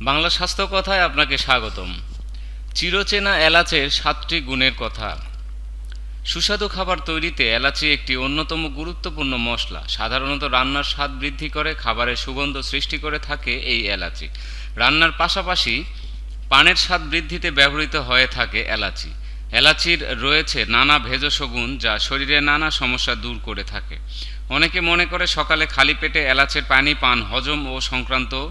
বাংলা স্বাস্থ্য কথায় আপনাকে স্বাগতম। চিরচেনা এলাচের সাতটি গুণের কথা। সুস্বাদু খাবার তৈরিতে এলাচি একটি অন্যতম গুরুত্বপূর্ণ মশলা। সাধারণত রান্নার স্বাদ বৃদ্ধি করে, খাবারের সুগন্ধ সৃষ্টি করে থাকে এই এলাচি। রান্নার পাশাপাশি পানের স্বাদ বৃদ্ধিতে ব্যবহৃত হয়ে থাকে এলাচি। এলাচির রয়েছে নানা ভেষজ গুণ যা শরীরে নানা সমস্যা দূর করে থাকে। অনেকে মনে করে সকালে খালি পেটে এলাচের পানি পান হজম ও সংক্রান্ত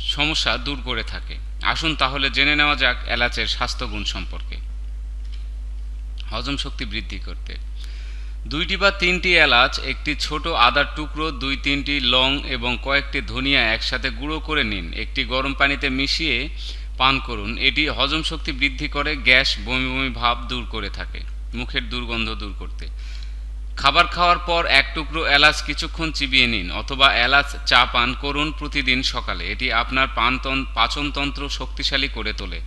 সমস্যা দূর করে থাকে। আসুন তাহলে জেনে নেওয়া যাক এলাচের স্বাস্থ্যগুণ সম্পর্কে। হজম শক্তি বৃদ্ধি করতে। দুইটি বা তিনটি এলাচ, একটি ছোট আদার টুকরো, দুই তিনটি লং এবং কয়েকটি ধনিয়া একসাথে গুঁড়ো করে নিন। একটি গরম পানিতে মিশিয়ে পান করুন। এটি হজম শক্তি বৃদ্ধি করে, গ্যাস, বমি বমি ভাব দূর করে থাকে, মুখের দুর্গন্ধ দূর করতে। খাবার খাওয়ার পর এক টুকরো এলাচ কিছুক্ষণ চিবিয়ে নিন অথবা এলাচ চা পান করুন প্রতিদিন সকালে। এটি আপনার পানতন পাচনতন্ত্র শক্তিশালী করে তোলে।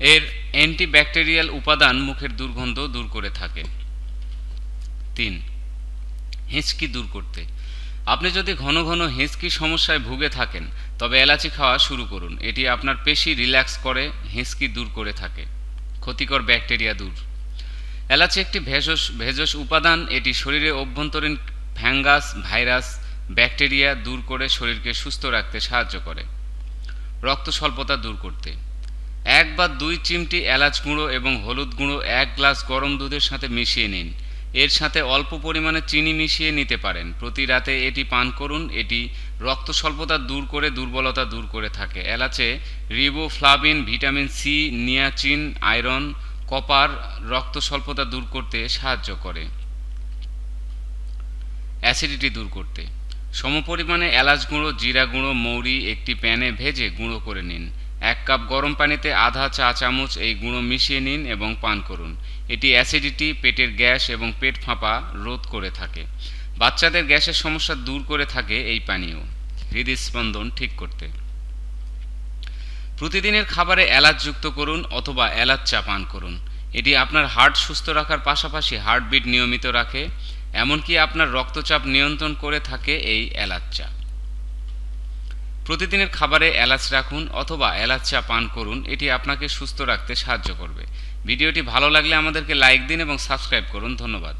এর অ্যান্টিব্যাকটেরিয়াল উপাদান মুখের দুর্গন্ধ দূর করে থাকে। তিন, হেঁচকি দূর করতে। আপনি যদি ঘন ঘন হেঁচকি সমস্যায় ভুগে থাকেন, তবে এলাচি খাওয়া শুরু করুন। এটি আপনার পেশি রিল্যাক্স করে, হেঁচকি দূর করে থাকে। ক্ষতিকর ব্যাকটেরিয়া দূর। এলাচি একটি ভেষজ ভেষজ উপাদান। এটি শরীরে অভ্যন্তরীণ ফ্যাঙ্গাস, ভাইরাস, ব্যাকটেরিয়া দূর করে শরীরকে সুস্থ রাখতে সাহায্য করে। রক্ত স্বল্পতা দূর করতে। এক বা দুই চিমটি এলাচ গুঁড়ো এবং হলুদ গুঁড়ো এক গ্লাস গরম দুধের সাথে মিশিয়ে নিন। এর সাথে অল্প পরিমাণে চিনি মিশিয়ে নিতে পারেন। প্রতি রাতে এটি পান করুন। এটি রক্ত স্বল্পতা দূর করে দুর্বলতা দূর করে থাকে। এলাচে riboflavin vitamin C niacin iron copper রক্ত স্বল্পতা দূর করতে সাহায্য করে। অ্যাসিডিটি দূর করতে। সমপরিমাণে এলাচ গুঁড়ো, জিরা গুঁড়ো, মৌরি একটি প্যানে ভেজে গুঁড়ো করে নিন। এক কাপ গরম পানিতে আধা চা চামচ এই গুঁড়ো মিশিয়ে নিন এবং পান করুন। এটি অ্যাসিডিটি, পেটের গ্যাস এবং পেট ফাঁপা রোধ করে থাকে। বাচ্চাদের গ্যাসের সমস্যা দূর করে থাকে এই পানীয়। হৃদস্পন্দন ঠিক করতে। প্রতিদিনের খাবারে এলাচ যুক্ত করুন অথবা এলাচ চা পান করুন। এটি আপনার হার্ট সুস্থ রাখার পাশাপাশি হার্টবিট নিয়মিত রাখে, এমনকি আপনার রক্তচাপ নিয়ন্ত্রণ করে থাকে এই এলাচ চা। প্রতিদিনের খাবারে এলাচ রাখুন অথবা এলাচ চা পান করুন, এটি আপনাকে সুস্থ রাখতে সাহায্য করবে। ভিডিওটি ভালো লাগলে আমাদেরকে লাইক দিন এবং সাবস্ক্রাইব করুন। ধন্যবাদ।